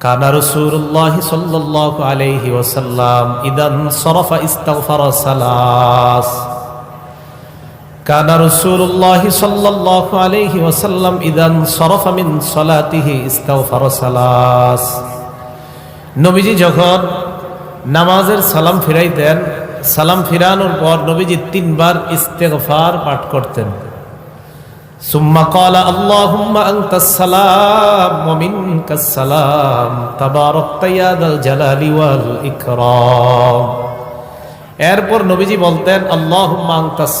كان رسول الله صلى الله عليه وسلم إذا انصرف استغفر ثلاث كان رسول الله صلى الله عليه وسلم إذا انصرف من صلاته استغفر ثلاث নবীজি যখন নামাজের সালাম ফিরাইতেন সালাম ফিরানোর পর নবীজি তিনবার ইস্তেগফার পাঠ করতেন ثم قال اللهم أنت السلام ومنك السلام تباركت يا ذا الجلال والإكرام এরপর নবীজি বলতেন আল্লাহ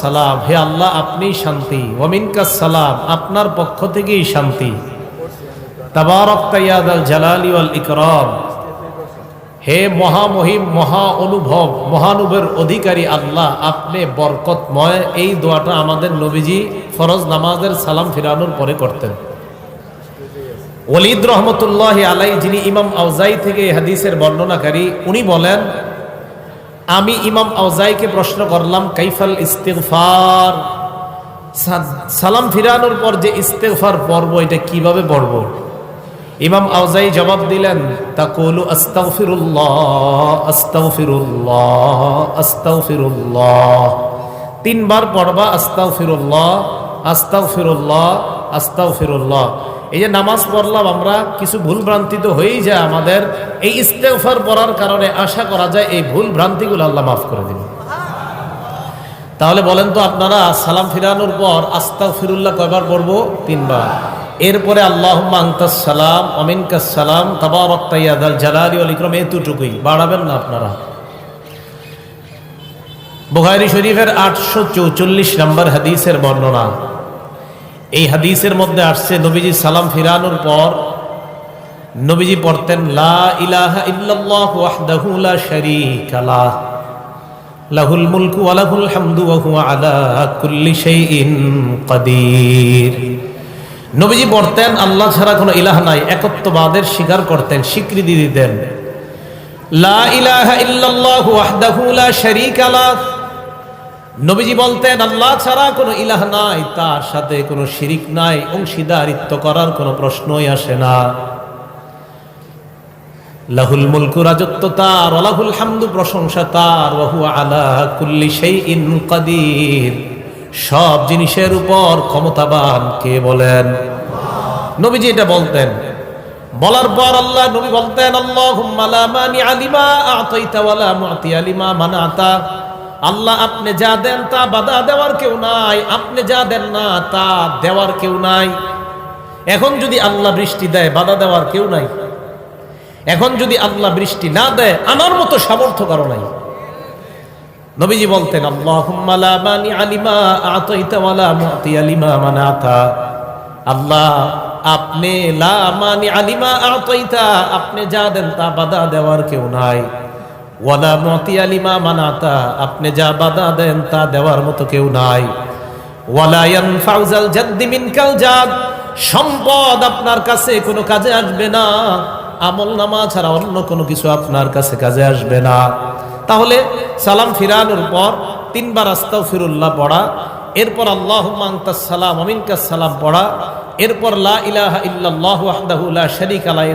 সালাম হে আল্লাহ আপনি শান্তি ওমিনকাস সালাম আপনার পক্ষ থেকেই শান্তি তাবারকাল জালালি ওয়াল ইকরাম হে মহামহিম মহা অনুভব মহানুভের অধিকারী আল্লাহ আপনি বরকতময় এই দোয়াটা আমাদের নবীজি ফরজ নামাজের সালাম ফিরানোর পরে করতেন। ওলিদ রহমতুল্লাহ আলাই যিনি ইমাম আউজাই থেকে হাদিসের বর্ণনাকারী, উনি বলেন, আমি ইমাম আউজাইকে প্রশ্ন করলাম, কাইফাল ইস্তেগফার? সালাম ফিরানোর পর যে ইস্তেগফার পর্ব এটা কীভাবে পড়ব? ইমাম আউজাই জবাব দিলেন, তাকুলু আস্তাগফিরুল্লাহ আস্তাগফিরুল্লাহ আস্তাগফিরুল্লাহ। তিনবার পড়বা আস্তাগফিরুল্লাহ আস্তাগফিরুল্লাহ আস্তাগফিরুল্লাহ। এই যে নামাজ পড়লাম আমরা, কিছু ভুল ভ্রান্তি তো হয়েই যায় আমাদের। এই ইস্তেগফার পড়ার কারণে আশা করা যায় এই ভুল ভ্রান্তিগুলো আল্লাহ মাফ করে দিন তাহলে বলেন তো আপনারা, সালাম ফিরানোর পর আস্তাগ ফিরুল্লাহ কয়বার পড়ব? তিনবার। এরপরে আল্লাহ সালাম অমিনকাস সালাম তাবারকাল ইকরম এতটুকুই বাড়াবেন না আপনারা। বুখারি শরীফের আটশো চৌচল্লিশ নম্বর হাদিসের বর্ণনা। এই হাদিসের মধ্যে আসছে, নবীজি সালাম ফিরানোর পর নবীজি পড়তেন, লা ইলাহা ইল্লাল্লাহু ওয়াহদাহু লা শারীকা লাহ লাহুল মুলকু ওয়া লাহুল হামদু ওয়া হুয়া আলা কুল্লি শাইইন নবীজি পড়তেন, আল্লাহ ছাড়া কোনো ইলাহ নাই। একত্ববাদের স্বীকার করতেন, স্বীকৃতি দিতেন। লা ইলাহা ইল্লাল্লাহু ওয়াহদাহু লা শারীকা লাহ নবীজি বলতেন, আল্লাহ ছাড়া কোনো ইলাহ নাই, তার সাথে কোনো শিরিক নাই, অংশীদারিত্ব করার কোনো প্রশ্নই আসে না। লাহুল মুলকু রাজত্ব তার অলাহুল হামদু প্রশংসা তার ওহু আলা কুল্লি সেই ইন কাদির। সব জিনিসের উপর ক্ষমতাবান কে বলেন? নবীজি এটা বলতেন। বলার পর আল্লাহ নবী বলতেন আল্লাহ আলিমা আতাইতা ওয়ালা মুআতি আলিমা মানাতা। আল্লাহ আপনি যা দেন তা বাধা দেওয়ার কেউ নাই, আপনি যা দেন না তা দেওয়ার কেউ নাই। এখন যদি আল্লাহ বৃষ্টি দেয়, বাধা দেওয়ার কেউ নাই। এখন যদি আল্লাহ বৃষ্টি না দেয়, আমার মতো সামর্থ্য কারও নাই। নবীজি বলতেন আল্লাহ, আপনি লা মানি আলিমা আপনি যা দেন তা বাধা দেওয়ার কেউ নাই। ওয়ালা মতি আলিমা মানাতা, আপনি যা বাধা দেন তা দেওয়ার মতো কেউ নাই। ওয়ালায়ান ফাউজাল জাদ্দি মিনকাল সম্পদ আপনার কাছে কোনো কাজে আসবে না, আমল নামা ছাড়া অন্য কোনো কিছু আপনার কাছে কাজে আসবে না। তাহলে সালাম ফিরানোর পর তিনবার আস্তাও ফিরুল্লাহ পড়া, এরপর আল্লাহ সালাম অমিনকাস সালাম পড়া, এরপর লা ইলাহা ইল্লাল্লাহু ওয়াহদাহু লা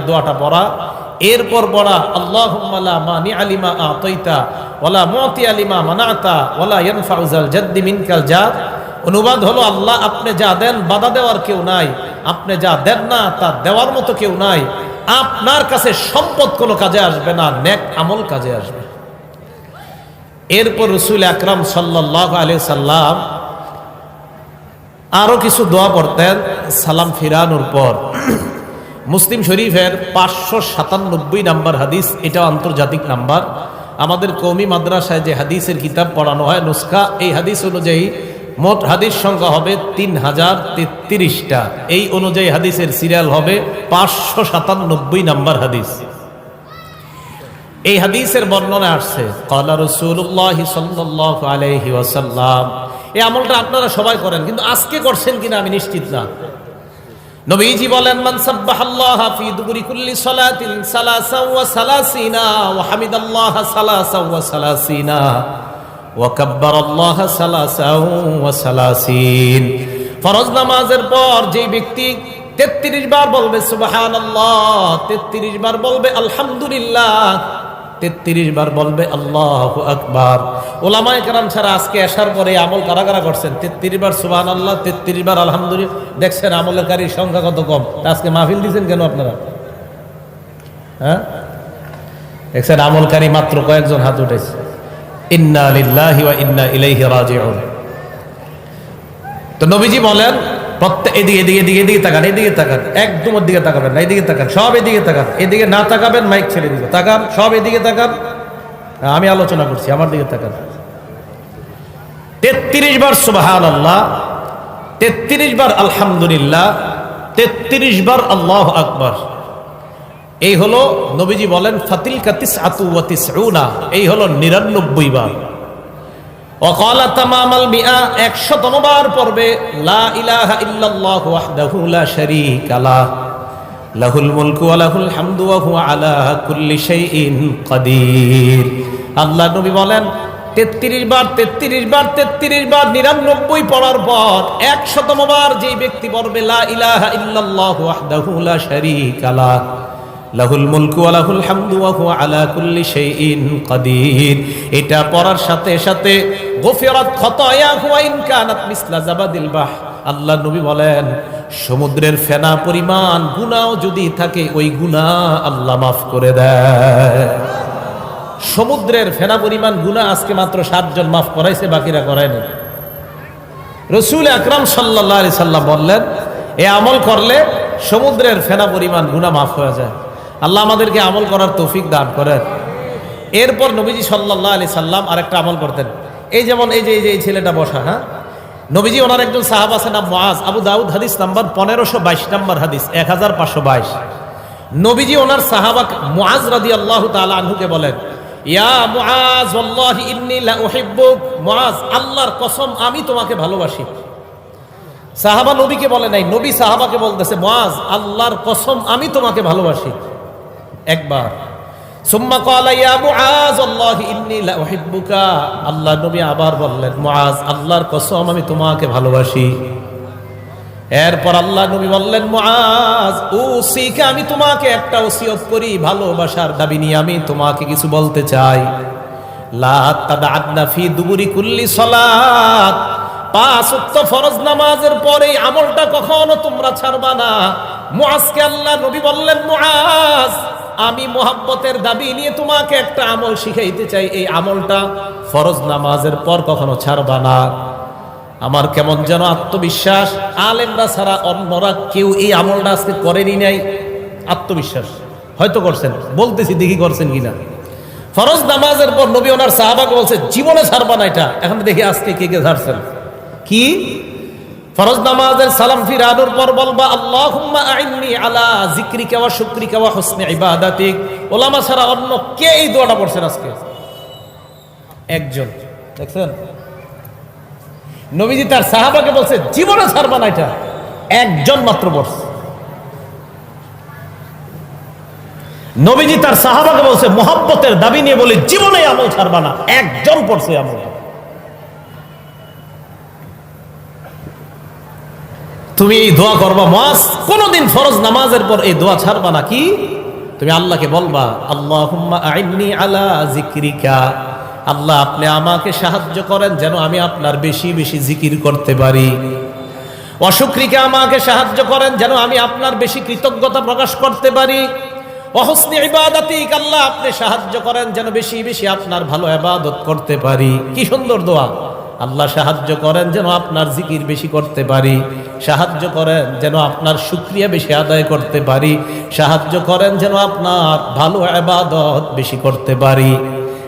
দোয়াটা পড়া এরপর পড়া আল্লাহুম্মা মানি আলিমা আতাইতা ওয়ালা মুতি আলিমা মানাতা ওয়ালা ইয়ানফাউজাল জাদ্দি মিনকাল জাদ অনুবাদ হলো, আল্লাহ আপনি যা দেন বাধা দেওয়ার কেউ নাই, আপনি যা দেন না তা দেওয়ার মতো কেউ নাই। আপনার কাছে সম্পদ কোনো কাজে আসবে না, নেক আমল কাজে আসবে। এরপর রসুল আকরাম সাল্লাহ আলি সাল্লাম আরও কিছু দোয়া পড়তেন সালাম ফিরানোর পর। মুসলিম শরীফের পাঁচশো সাতানব্বই নাম্বার হাদিস, এটা আন্তর্জাতিক নাম্বার। আমাদের কৌমি মাদ্রাসায় যে হাদিসের কিতাব পড়ানো হয়, নুস্খা, এই হাদিস অনুযায়ী মোট হাদিস সংখ্যা হবে তিন হাজার তেত্রিশটা। এই অনুযায়ী হাদিসের সিরিয়াল হবে পাঁচশো সাতানব্বই নাম্বার হাদিস। এই হাদিসের বর্ণনা আসছে, কলা রসুল্লাহ সাল্লাহ আলহি ওয়াসাল্লাম। এই আমলটা আপনারা সবাই করেন, কিন্তু আজকে করছেন কিনা আমি নিশ্চিত না। নবীজি বলেন, মান সাব্বাহাল্লাহ ফি দুবুরি কুল্লি সালাতিন সালাসা ওয়া সালাসিনা ওয়া হামিদাল্লাহ সালাসা ওয়া সালাসিনা ওয়া কাব্বারাল্লাহ সালাসা ওয়া সালাসিন। ফরজ নামাজের পর যে ব্যক্তি তেত্রিশ বার বলবে সুবাহান তেত্রিশ বার বলবে, আলহামদুলিল্লাহ। তেত্রিশ বার বলবে, আল্লাহ আকবার। ওলামায় কারাম ছাড়া আজকে আসার পরে আমল কারা কারা করছেন? তেত্রিশ বার সুবাহান আল্লাহ তেত্রিশ বার আলহামদুলিল্লাহ। দেখছেন আমলকারীর সংখ্যা কত কম? আজকে মাহফিল দিয়েছেন কেন আপনারা? হ্যাঁ? দেখছেন আমলকারী মাত্র কয়েকজন হাত উঠেছে। ইন্না আলিল্লাহ ইন্না ইলাইহি রাজিউন। তো নবীজি বলেন প্রত্যেক এদিকে এদিকে এদিকে এদিকে তাকান এদিকে তাকান। একদম দিকে তাকাবেন না, এদিকে তাকান, সব এদিকে তাকান। এদিকে না তাকাবেন মাইক ছেড়ে দিবে। তাকান, সব এদিকে তাকান। আমি আলোচনা করছি, আমার দিকে তাকান। তেত্রিশ বার সুবাহান আল্লাহ তেত্রিশ বার আলহামদুলিল্লাহ, তেত্রিশ বার আল্লাহ আকবর। এই হলো নবীজি বলেন ফাতিল কাতিস আতু ওয়াতিস এই হলো নিরানব্বই বার। অকালা তামামাল মিয়া একশতম বার পড়বে, লা ইলাহা ইল্লাল্লাহু ওয়াহদাহু লা শারীকা লাহুল মুলকু লাহুল হামদু ওয়া হুয়া আলা কুল্লি শাইইন কাদির। আল্লাহ নবী বলেন, তেত্রিশ বার তেত্রিশ বার তেত্রিশ বার, নিরানব্বই পড়ার পর একশতম বার যেই ব্যক্তি পড়বে, লা ইলাহা ইল্লাল্লাহু ওয়াহদাহু লা শারীকা লাহ লাহুল আলা এটা পড়ার সাথে সাথে মিসলা বাহ। আল্লাহ নবী বলেন, সমুদ্রের ফেনা পরিমাণ গুনাও যদি থাকে, ওই গুনাহ আল্লাহ মাফ করে দেয়। সমুদ্রের ফেনা পরিমাণ, গুনাহ আজকে মাত্র সাতজন মাফ করাইছে, বাকিরা করায়নি। রসুল আকরাম সাল্লাহ সাল্লাম বললেন, এ আমল করলে সমুদ্রের ফেনা পরিমাণ, গুনাহ মাফ হয়ে যায়। আল্লাহ আমাদেরকে আমল করার তৌফিক দান করেন। এরপর নবীজি সাল্লাহ আলি সাল্লাম আরেকটা আমল করতেন। এই যেমন এই যে এই যে এই ছেলেটা বসা হ্যাঁ? নবীজি ওনার একজন সাহাব আছে নাম মোয়াজ আবু দাউদ হাদিস নাম্বার পনেরোশো বাইশ নাম্বার হাদিস, এক হাজার পাঁচশো বাইশ। নবীজি ওনার সাহাবা মোয়াজ রাদি আল্লাহ তালা আনহুকে বলেন, ইয়া মুআজ, ওয়াল্লাহি ইন্নী লা উহিব্বুক। মুআজ, আল্লাহর কসম, আমি তোমাকে ভালোবাসি। সাহাবা নবীকে বলে নাই, নবী সাহাবাকে বলতেছে, মুআজ, আল্লাহর কসম, আমি তোমাকে ভালোবাসি। একবার। সুম্মা ক্বালা, ইয়া মুআজ আল্লাহি ইন্নী লা উহিব্বুকা। আল্লাহ নবী আবার বললেন মুআজ আল্লাহর কসম, আমি তোমাকে ভালোবাসি। এরপর আল্লাহ নবী বললেন মুআজ শিখে আমি তোমাকে একটা ওসিয়ত করি, ভালোবাসার দাবি নিয়ে আমি তোমাকে কিছু বলতে চাই। লা তাদাদনা ফি দুবুরি কুল্লি সালাত। পাঁচ ওয়াক্ত ফরজ নামাজের পরে আমলটা কখনো তোমরা ছাড়বা না। মুআজকে আল্লাহ নবী বললেন, মুআজ আমি মোহাব্বতের দাবি নিয়ে তোমাকে একটা আমল শিখাইতে চাই। এই আমলটা ফরজ নামাজের পর কখনো ছাড়বা না। আমার কেমন যেন আত্মবিশ্বাস। আলেমরা ছাড়া অন্যরা কেউ এই আমলটা আজকে করেনি নাই। আত্মবিশ্বাস। হয়তো করছেন। বলতেছি দেখি করছেন কিনা। ফরজ নামাজের পর নবী ওনার সাহাবাকে বলছে, জীবনে ছাড়বা না এটা। এখন দেখি আজকে কে কে ছাড়ছেন। কি? ফরজ নামাজের সালাম ফিরানোর পর বলবা, আল্লাহুম্মা আইন্নি আলা জিক্রিকা ওয়া শুকরিকা ওয়া হুসনি ইবাদাতিক। ওলামা ছাড়া অন্য কে এই দোয়াটা পড়ছেন আজকে? একজন। দেখছেন? নবীজি তার সাহাবাকে বলছে, জীবনে ছাড়বা না এটা। একজন মাত্র পড়ছে। নবীজি তার সাহাবাকে বলছে, মোহাব্বতের দাবি নিয়ে বলে, জীবনে আমল ছাড়বা না। একজন পড়ছে আমল। তুমি এই দোয়া করবা মাস কোনদিন ফরজ নামাজের পর এই দোয়া ছাড়বা না কি? তুমি আল্লাহকে বলবা আল্লাহ আইনি আলা জিক্রিকা আল্লাহ, আপনি আমাকে সাহায্য করেন যেন আমি আপনার বেশি বেশি জিকির করতে পারি। অশুক্রিকে আমাকে সাহায্য করেন যেন আমি আপনার বেশি কৃতজ্ঞতা প্রকাশ করতে পারি। অহসনি ইবাদাতিক আল্লাহ, আপনি সাহায্য করেন যেন বেশি বেশি আপনার ভালো ইবাদত করতে পারি। কি সুন্দর দোয়া। আল্লাহ সাহায্য করেন যেন আপনার জিকির বেশি করতে পারি। সাহায্য করেন যেন আপনার সুক্রিয়া বেশি আদায় করতে পারি। সাহায্য করেন যেন আপনার ভালো আবাদত বেশি করতে পারি।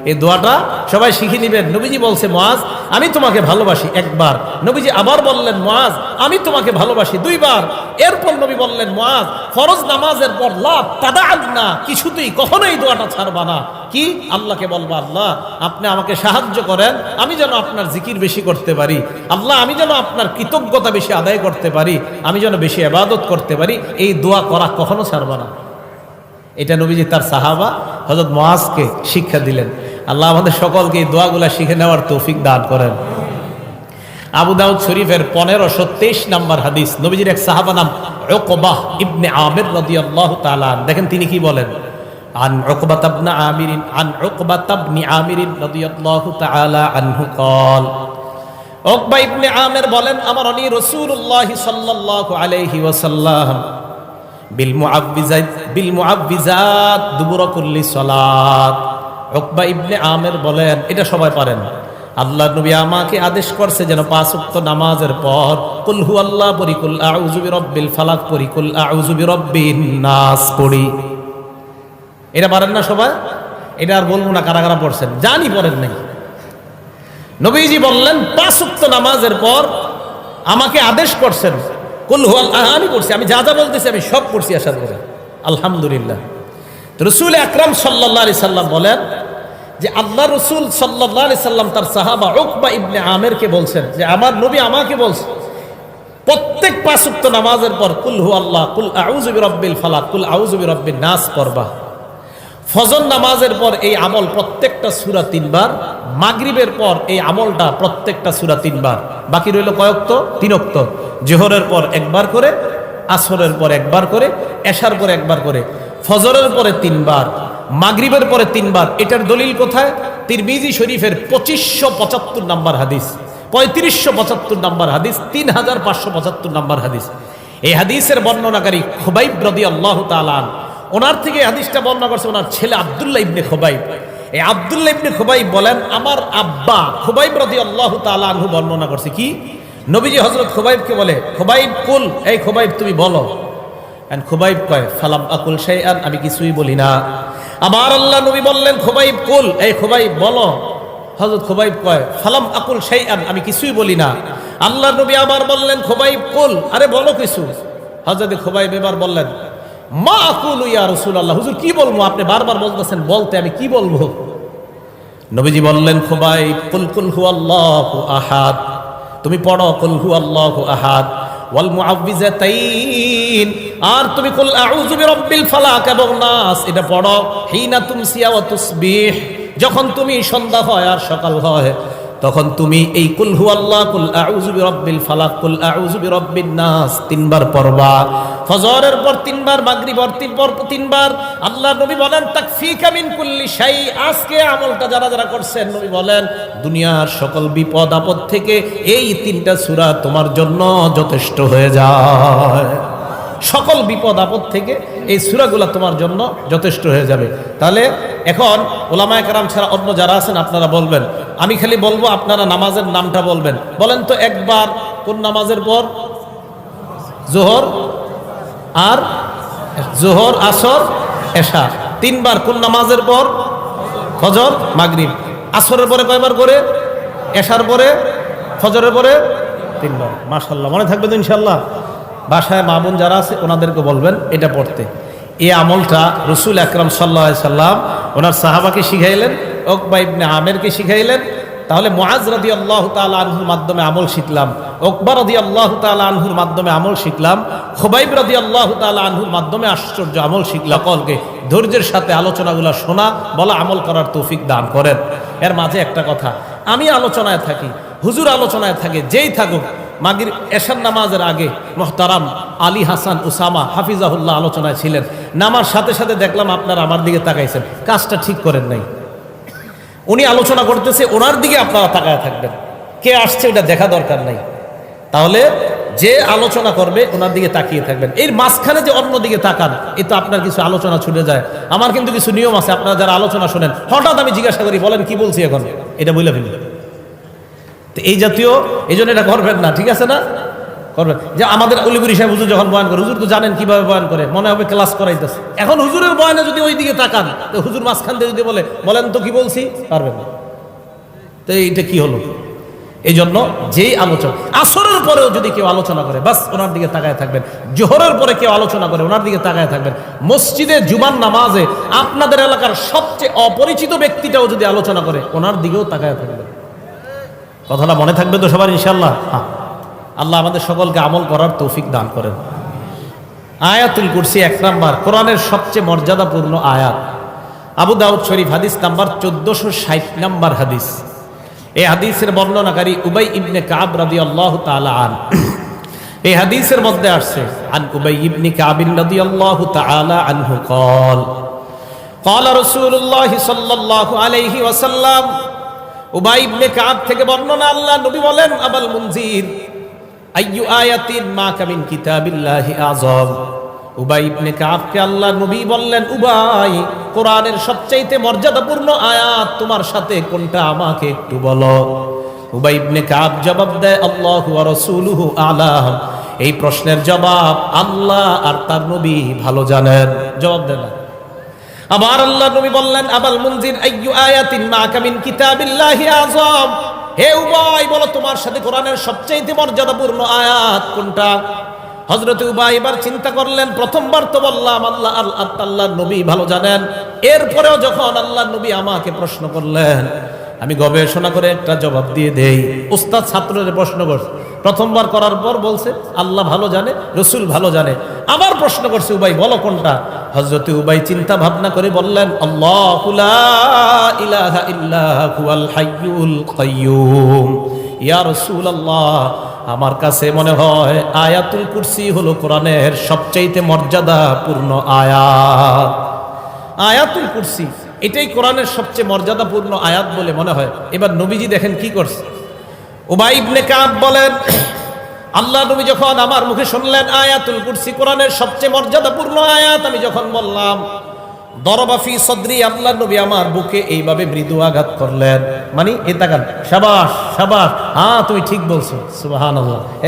এই দোয়াটা সবাই শিখে নিবেন। নবীজি বলছে মহাজ আমি তোমাকে ভালোবাসি একবার। নবীজি আবার বললেন মহাজ আমি তোমাকে ভালোবাসি দুইবার। এরপর নবী বললেন মহাজ ফরজ নামাজের পর লাভ তাদা না কিছুতেই কখনোই দোয়াটা ছাড়বা না। কি? আল্লাহকে বলবা, আল্লাহ, আপনি আমাকে সাহায্য করেন, আমি যেন আপনার জিকির বেশি করতে পারি। আল্লাহ, আমি যেন আপনার কৃতজ্ঞতা বেশি আদায় করতে পারি। আমি যেন বেশি আবাদত করতে পারি। এই দোয়া করা কখনো ছাড়বা না। এটা নবীজি তার সাহাবা হজরত মহাজকে শিক্ষা দিলেন। আল্লাহ আমাদের সকলকে এই দোয়াগুলা শিখে নেওয়ার তৌফিক দান করেন আবু দাউদ শরীফের পনেরোশো তেইশ নাম্বার হাদিস নবীজির এক সাহাবা নাম ওকবাহ ইবনে আমির রাদিয়াল্লাহু তাআলা আনহু। দেখেন তিনি কি বলেন عن عقبة بن عامر عن عقبة بن عامر رضي الله تعالى عنه قال عقبة بن عامر বলেন আমারনি রাসূলুল্লাহ সাল্লাল্লাহু আলাইহি ওয়াসাল্লাম বিল মুআব্বিজাত বিল মুআব্বিজাত দুবুর কুল্লি সালাত উকবা ইবনে আমের বলেন, এটা সবাই পারেন। আল্লাহ নবী আমাকে আদেশ করছে যেন পাঁচ ওয়াক্ত নামাজের পর কুল হু আল্লাহ পড়ি, কুল আউযু বিরাব্বিল ফালাক পড়ি, কুল আউযু বিরাব্বিন নাস পড়ি। এটা পারেন না সবাই? এটা আর বলব না কারা কারা পড়ছেন। জানি পড়েন নাই। নবীজি বললেন, পাঁচ ওয়াক্ত নামাজের পর আমাকে আদেশ করছেন, কুল হু আল্লাহ আমি পড়ছি, আমি যা যা বলতেছি আমি সব পড়ছি আসার করে। আলহামদুলিল্লাহ। রসুল আকরাম সাল্লাহ সাল্লাম বলেন যে আল্লাহ রসুল সাল্লাহ সাল্লাম তার সাহাবা উকবা ইবনে আমেরকে বলছেন, যে আমার নবী আমাকে বলছে, প্রত্যেক পাঁচুক্ত নামাজের পর কুল হু আল্লাহ, কুল আউজুবি রব্বিল ফালাক, কুল আউজুবি রব্বিল নাস পড়বা। ফজর নামাজের পর এই আমল প্রত্যেকটা সুরা তিনবার, মাগরিবের পর এই আমলটা প্রত্যেকটা সুরা তিনবার। বাকি রইল কয়ক্ত তিনক্ত জোহরের পর একবার করে, আসরের পর একবার করে, এশার পর একবার করে, ফজরের পরে তিনবার মাগরিবের পরে তিনবার। এটার দলিল কোথায়? তিরমিজি শরীফের পঁচিশশো পঁচাত্তর নাম্বার হাদিস। পঁয়ত্রিশশো পঁচাত্তর নাম্বার হাদিস তিন হাজার পাঁচশো পঁচাত্তর নাম্বার হাদিস। এই হাদিসের বর্ণনাকারী খুবাইব রদি আল্লাহ তালান ওনার থেকে হাদিসটা বর্ণনা করছে ওনার ছেলে আবদুল্লাহ ইবনে খোবাইব। এই আবদুল্লাহ ইবনে খোবাইব বলেন, আমার আব্বা খোবাইব রদি আল্লাহ তালানহু বর্ণনা করছে কি? নবীজি হজরত খোবাইবকে বলে, খোবাইব, কুল, এই খোবাইব তুমি বলো। এন্ড খোবাইব কয়, ফালাম আকুল শাইআন, আমি কিছুই বলি না। আমার আল্লাহ নবী বললেন, খোবাইব কুল। এই খোবাইব, বলো। হজরত খোবাইব কয়, ফালাম আকুল শাইআন, আমি কিছুই বলি না। আল্লাহ নবী আবার বললেন, খোবাইব কুল। আরে বলো কিছু। হজরত খোবাইব এবার বললেন, মা আকুল ইয়া রসুল আল্লাহ হুজুর, কি বলব? আপনি বারবার বলতেছেন, বলতে আমি কি বলব? নবীজি বললেন, খোবাইব কুল কুল হু আল্লাহ আহাদ। তুমি পড়ো, কুল হু আল্লাহ আহাদ। ওয়াল মুআউযিজাতাইন। আর তুমি এটা পড়ো, হিনা তুমসিয়া যখন তুমি সন্ধ্যা হয় আর সকাল হয়, তখন তুমি এই কুল আল্লাহ কুল আউযু বিরাব্বিল ফালাক, কুল আউযু বিরাব্বিন নাস তিনবার পড়বা। ফজরের পর তিনবার, মাগরিবর পর তিনবার, আল্লাহ নবী বলেন, তাকফিকা মিন কুল্লি শাই আজকে আমলটা যারা যারা করছেন, নবী বলেন, দুনিয়ার সকল বিপদ আপদ থেকে এই তিনটা সূরা তোমার জন্য যথেষ্ট হয়ে যায়। সকল বিপদ আপদ থেকে এই সুরাগুলা তোমার জন্য যথেষ্ট হয়ে যাবে। তাহলে এখন ওলামায় কারাম ছাড়া অন্য যারা আছেন, আপনারা বলবেন, আমি খালি বলব আপনারা নামাজের নামটা বলবেন। বলেন তো একবার, কোন নামাজের পর? জোহর আর জোহর, আসর, এশা। তিনবার কোন নামাজের পর? ফজর, মাগরিব। আসরের পরে কয়বার করে? এশার পরে? ফজরের পরে? তিনবার। মাশাল্লাহ মনে থাকবে তো ইনশাল্লাহ বাসায় মামুন যারা আছে, ওনাদেরকে বলবেন, এটা পড়তে। এই আমলটা রসুল আকরাম সাল্লা সাল্লাম ওনার সাহাবাকে শিখাইলেন, ওকবা ইবনে আমেরকে শিখাইলেন। তাহলে মোয়াজ রদি আল্লাহ তালা আনহুর মাধ্যমে আমল শিখলাম, ওকবা রদি আল্লাহ তালা আনহুর মাধ্যমে আমল শিখলাম, খোবাইব রদি আল্লাহ তালা আনহুর মাধ্যমে আশ্চর্য আমল শিখলাম। কলকে ধৈর্যের সাথে আলোচনাগুলো শোনা, বলা, আমল করার তৌফিক দান করেন। এর মাঝে একটা কথা, আমি আলোচনায় থাকি, হুজুর আলোচনায় থাকে, যেই থাকুক মাগির এশার নামাজের আগে মোহতারাম আলী হাসান উসামা হাফিজাহুল্লাহ আলোচনায় ছিলেন। নামার সাথে সাথে দেখলাম আপনারা আমার দিকে তাকাইছেন। কাজটা ঠিক করেন নাই। উনি আলোচনা করতেছে, ওনার দিকে আপনারা তাকায় থাকবেন। কে আসছে এটা দেখা দরকার নাই। তাহলে যে আলোচনা করবে, ওনার দিকে তাকিয়ে থাকবেন। এর মাঝখানে যে অন্য দিকে তাকান, এ তো আপনার কিছু আলোচনা ছুটে যায়। আমার কিন্তু কিছু নিয়ম আছে, আপনারা যারা আলোচনা শোনেন, হঠাৎ আমি জিজ্ঞাসা করি, বলেন কি বলছি এখন? এটা বলে ফেলি তো এই জাতীয়, এই জন্য এটা করবেন না, ঠিক আছে না? করবেন যে আমাদের অলিপুরি সাহেব হুজুর যখন বয়ান করে, হুজুর তো জানেন কীভাবে বয়ান করে, মনে হবে ক্লাস করাইতেছে। এখন হুজুরের বয়ানে যদি ওই দিকে তাকান, তো হুজুর মাঝখান দিয়ে যদি বলে, বলেন তো কি বলছি? পারবেন না। তো এইটা কি হলো? এই জন্য যেই আলোচনা, আসরের পরেও যদি কেউ আলোচনা করে, বাস ওনার দিকে তাকায় থাকবেন। জোহরের পরে কেউ আলোচনা করে, ওনার দিকে তাকায় থাকবেন। মসজিদে জুমান নামাজে আপনাদের এলাকার সবচেয়ে অপরিচিত ব্যক্তিটাও যদি আলোচনা করে, ওনার দিকেও তাকায় থাকবেন। কথাটা মনে থাকবে তো সবার ইনশাল্লাহ হ্যাঁ আল্লাহ আমাদের সকলকে আমল করার তৌফিক দান করেন আয়াতুল কুরসি এক নাম্বার কোরআনের সবচেয়ে মর্যাদাপূর্ণ আয়াত আবু দাউদ শরীফ হাদিস নাম্বার চোদ্দশো ষাট নাম্বার হাদিস এই হাদিসের বর্ণনাকারী উবাই ইবনে কাব রাদিয়াল্লাহু তাআলা আন এই হাদিসের মধ্যে আসছে আন উবাই ইবনে কাব রাদিয়াল্লাহু তাআলা আনহু قال قال رسول الله صلى الله عليه وسلم উবাই ইবনে কাব থেকে বর্ণনা আল্লাহ নবী বলেন, আবাল মুনজির, আইয়ু আয়াতিন মা কামিন কিতাবিল্লাহি আযম উবাই ইবনে কাবকে আল্লাহ নবী বললেন, উবাই, কোরআনের সবচাইতে মর্যাদাপূর্ণ আয়াত তোমার সাথে কোনটা আমাকে একটু বলো। উবাই ইবনে কাব জবাব দেয়, আল্লাহু ওয়া রাসূলুহু আলাম। এই প্রশ্নের জবাব আল্লাহ আর তার নবী ভালো জানেন। জবাব দেন না। আবার আল্লাহ নবী বললেন, আবাল মুনজির, আইয়ু আয়াতিন মা কামিন কিতাবিল্লাহি আযম হে উবাই, বলো তোমার সাথে কোরআনের সবচেয়ে মর্যাদাপূর্ণ আয়াত কোনটা? হজরত উবাই এবার চিন্তা করলেন, প্রথমবার তো বললাম, আল্লাহ আল্লাহ আল্লাহ নবী ভালো জানেন। এরপরেও যখন আল্লাহ নবী আমাকে প্রশ্ন করলেন, আমি গবেষণা করে একটা জবাব দিয়ে দেই। উস্তাদ ছাত্রের প্রশ্ন করছে প্রথমবার করার পর বলছে, আল্লাহ ভালো জানে, রসুল ভালো জানে। আবার প্রশ্ন করছে, উবাই, বলো কোনটা? হজরত উবাই চিন্তা ভাবনা করে বললেন, আল্লাহ আমার কাছে মনে হয় আয়াতুল কুরসি হলো কোরআনের সবচাইতে মর্যাদাপূর্ণ আয়াত। আয়াতুল কুরসি, এটাই কোরআনের সবচেয়ে মর্যাদাপূর্ণ আয়াত বলে মনে হয়। এবার নবীজি দেখেন কি করছে? উবাই ইবনে কাব বলেন, আল্লাহ নবী যখন আমার মুখে শুনলেন আয়াতুল কুরসি, কোরআনের সবচেয়ে মর্যাদাপূর্ণ আয়াত, আমি যখন বললাম দরবাফি সদরি, আল্লাহ নবী আমার বুকে এইভাবে মৃদু আঘাত করলেন। মানে এ তাকান, সাবাস সাবাস হ্যাঁ তুমি ঠিক বলছো। সুবাহান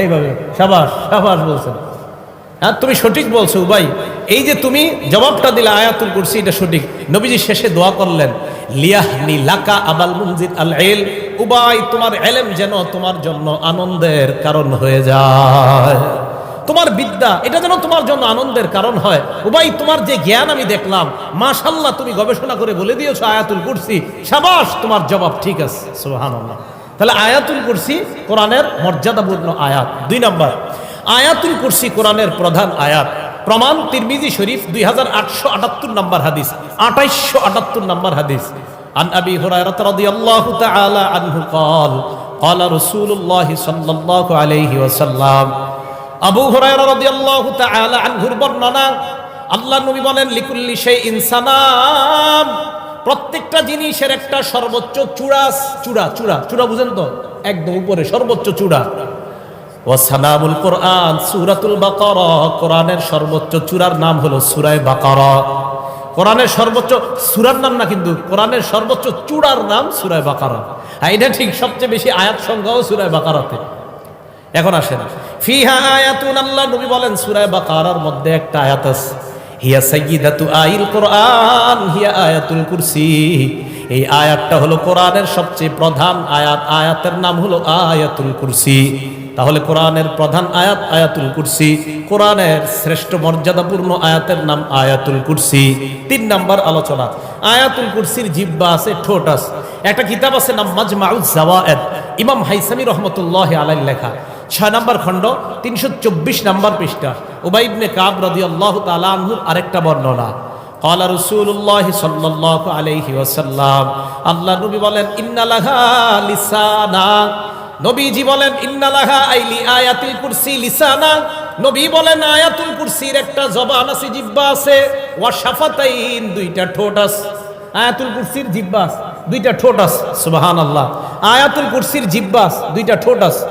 এইভাবে, সাবাস সাবাস, বলছেন। হ্যাঁ তুমি সঠিক বলছো, ভাই। এই যে তুমি জবাবটা দিলে আয়াতুল করছি এটা সঠিক। নবীজি শেষে দোয়া করলেন লিয়াহনি লাকা আবাল মুনজির আল এল উবাই, তোমার এলেম যেন তোমার জন্য আনন্দের কারণ হয়ে যায়। তোমার বিদ্যা, এটা যেন তোমার জন্য আনন্দের কারণ হয়। উবাই, তোমার যে জ্ঞান আমি দেখলাম মাশাল্লাহ তুমি গবেষণা করে বলে দিয়েছ আয়াতুল কুরসি। সাবাস, তোমার জবাব ঠিক আছে, সুবহানাল্লাহ। তাহলে আয়াতুল কুরসি কোরআনের মর্যাদাপূর্ণ আয়াত। দুই নম্বর আয়াতুল কুরসি কোরআনের প্রধান আয়াত প্রমাণ তিরমিজি শরীফ দুই হাজার আটশো আটাত্তর নম্বর হাদিস আঠাইশশো আটাত্তর নম্বর হাদিস عن أبي هريرة رضي الله تعالى عنه قال قال رسول الله صلى الله عليه وسلم আবু হুরায়রা রাদিয়াল্লাহু তাআলা আনহুর বর্ণনা আল্লাহ নবী বলেন লিকুল্লি সেই ইনসানাম প্রত্যেকটা জিনিসের একটা সর্বোচ্চ চূড়া চূড়া চূড়া চূড়া বুঝেন তো একদম উপরে সর্বোচ্চ চূড়া ওয়াসানামুল কোরআন, সূরাতুল বাকারা। কোরআনের সর্বোচ্চ চূড়ার নাম হলো সূরায়ে বাকারা। কোরআনের সর্বোচ্চ সূরার নাম না, কিন্তু কোরআনের সর্বোচ্চ চূড়ার নাম সূরায়ে বাকারা। হ্যাঁ এটা ঠিক সবচেয়ে বেশি আয়াত সংখ্যাও সূরায়ে বাকারাতে। এখন আসেন। ফিহা আয়াতুন আল্লাহ, নবী বলেন সূরায়ে বাকারার মধ্যে একটা আয়াত আছে। হিয়া সাইয়্যিদাতু আইল কোরআন, হিয়া আয়াতুল কুরসি। এই আয়াতটা হলো কোরআনের সবচেয়ে প্রধান আয়াত। আয়াতের নাম হলো আয়াতুল কুরসি। তাহলে কোরআনের প্রধান আয়াত আয়াতুল কুরসি কোরআনের শ্রেষ্ঠ মর্যাদাপূর্ণ আয়াতের নাম আয়াতুল কুরসি তিন নাম্বার আলোচনা আয়াতুল কুরসির জিব্বা আছে ঠোঁট আছে একটা কিতাব আছে নাম মাজমাউজ জাওয়ায়েদ ইমাম হাইসামি রহমতুল্লাহ আলাই লেখা ছয় নম্বর খণ্ড তিনশো চব্বিশ নম্বর পৃষ্ঠা উবাইবনে কাব রদি আল্লাহ তালাহুর আরেকটা বর্ণনা قال رسول الله صلى الله عليه وسلم আল্লাহ নবী বলেন ইন্নালাহা লিসানা নবীজি বলেন, ইন্নালাহা আইলি আয়াতুল কুরসি লিসানা। নবী বলেন, আয়াতুল কুরসির একটা জবান আছে জিব্বা আছে। ওয়া শাফাতাইন, দুইটা ঠোঁট আছে। আয়াতুল কুরসির জিব্বা আছে, দুইটা ঠোঁট আছে, সুবহানাল্লাহ। আয়াতুল কুরসির জিব্বা আছে, দুইটা ঠোঁট আছে।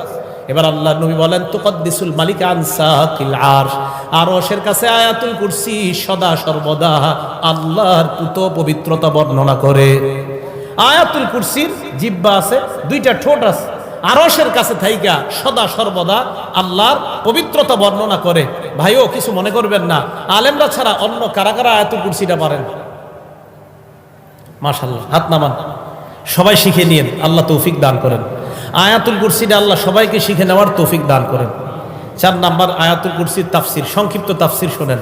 এবার আল্লাহ নবী বলেন, তুকদ্দিসুল মালিক আনসাকিল আরশ। আরশের কাছে আয়াতুল কুরসি সদা সর্বদা আল্লাহর পুত পবিত্রতা বর্ণনা করে। আয়াতুল কুরসির জিব্বা আছে, দুইটা ঠোঁট আছে। আরশের কাছে থাইকা সদা সর্বদা আল্লাহর পবিত্রতা বর্ণনা করে। ভাইও, কিছু মনে করবেন না। আলেমরা ছাড়া অন্য কারা কারা আয়াতুল কুরসিটা পারেন? মাশাল্লাহ হাত নামান। সবাই শিখে নিন আল্লাহ তৌফিক দান করেন। আয়াতুল কুরসিটা আল্লাহ সবাইকে শিখে নেওয়ার তৌফিক দান করেন। চার নাম্বার আয়াতুল কুরসির তাফসির, সংক্ষিপ্ত তাফসির শোনেন।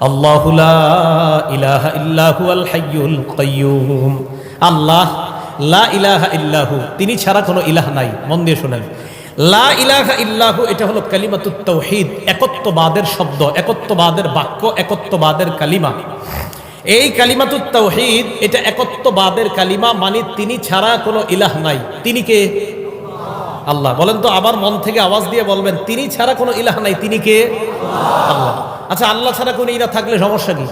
আল্লাহ আল্লাহ লা ইলাহা ইল্লাহু, তিনি ছাড়া কোনো ইলাহ নাই, মন দিয়ে শোনেন। লা ইলাহা ইল্লাহু, এটা হলো কালিমাতুত তাওহীদ, একত্ববাদের শব্দ, একত্ববাদের বাক্য, একত্ববাদের কালিমা। এই কালিমাতুত তাওহীদ, এটা একত্ববাদের কালিমা মানে তিনি ছাড়া কোনো ইলাহ নাই। তিনি কে? আল্লাহ। বলেন তো আবার মন থেকে আওয়াজ দিয়ে বলবেন, তিনি ছাড়া কোনো ইলাহ নাই, তিনি কে? আল্লাহ। আচ্ছা আল্লাহ ছাড়া কোনো ইলাহ থাকলে সমস্যা কি?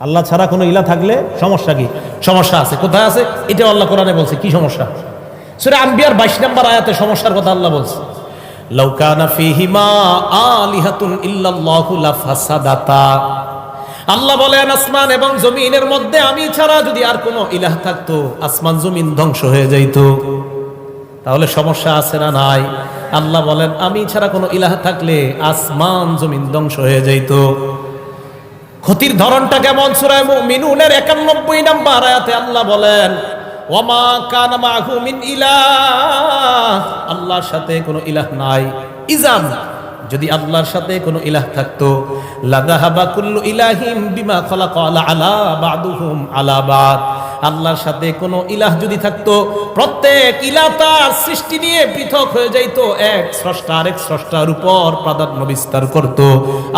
আল্লাহ ছাড়া কোনো ইলা থাকলে সমস্যা কি? সমস্যা আছে। কোথায় আছে? এটা আল্লাহ কোরআনে বলছে। কি সমস্যা? সুরে আম্বিয়ার বাইশ নম্বর আয়াতে সমস্যার কথা আল্লাহ বলছে। লাউকানা ফিহিমা আলিহাতুন ইল্লাল্লাহু লাফাসাদাতা। আল্লাহ বলেন, আসমান এবং জমিনের মধ্যে আমি ছাড়া যদি আর কোনো ইলাহ থাকতো, আসমান জমিন ধ্বংস হয়ে যাইতো। তাহলে সমস্যা আছে না নাই? আল্লাহ বলেন, আমি ছাড়া কোনো ইলাহ থাকলে আসমান জমিন ধ্বংস হয়ে যাইতো। ক্ষতির ধরনটা কেমন? সুরায় মিনুনের একানব্বই নাম্বার আয়াতে আল্লাহ বলেন ওমা কান মাহু মিন ইলাহ। আল্লাহর সাথে কোনো ইলাহ নাই। ইজাম যদি আল্লাহর সাথে কোনো ইলাহ থাকতো আল্লাহর সাথে কোনো ইলাহ যদি থাকতো, প্রত্যেক ইলাহ তার সৃষ্টি নিয়ে পৃথক হয়ে যাইতো, এক স্রষ্টা আরেক স্রষ্টার উপর প্রাধান্য বিস্তার করত।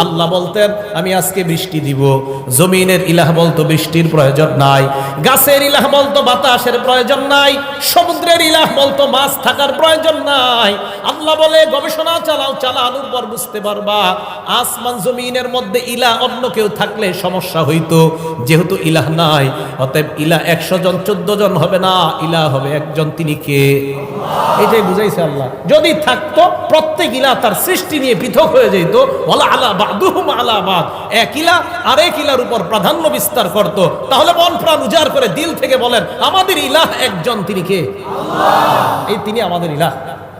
আল্লাহ বলতেন, আমি আজকে বৃষ্টি দিব। জমিনের ইলাহ বলতো বৃষ্টির প্রয়োজন নাই, গাছের ইলাহ বলতো বাতাসের প্রয়োজন নাই, সমুদ্রের ইলাহ বলতো মাছ থাকার প্রয়োজন নাই। আল্লাহ বলে, গবেষণা চালাও চালানোর পর বুঝতে পারবা, আসমান জমিনের মধ্যে ইলাহ অন্য কেউ থাকলে সমস্যা হইতো। যেহেতু ইলাহ নাই, অতএব ইলাহ একশো জন, চোদ্দ জন হবে না ইলাহ হবে একজন, তিনি কে? এটাই বুঝাইছে আল্লাহ। যদি থাকতো, প্রত্যেক ইলাহ তার সৃষ্টি নিয়ে পৃথক হয়ে যেত বলা আলা বাদুহুম আলা বাদ। এক ইলাহ আরেক ইলার উপর প্রাধান্য বিস্তার করত। তাহলে মন প্রাণ উজাড় করে দিল থেকে বলেন, আমাদের ইলাহ একজন, তিনি কে? এই তিনি আমাদের ইলাহ।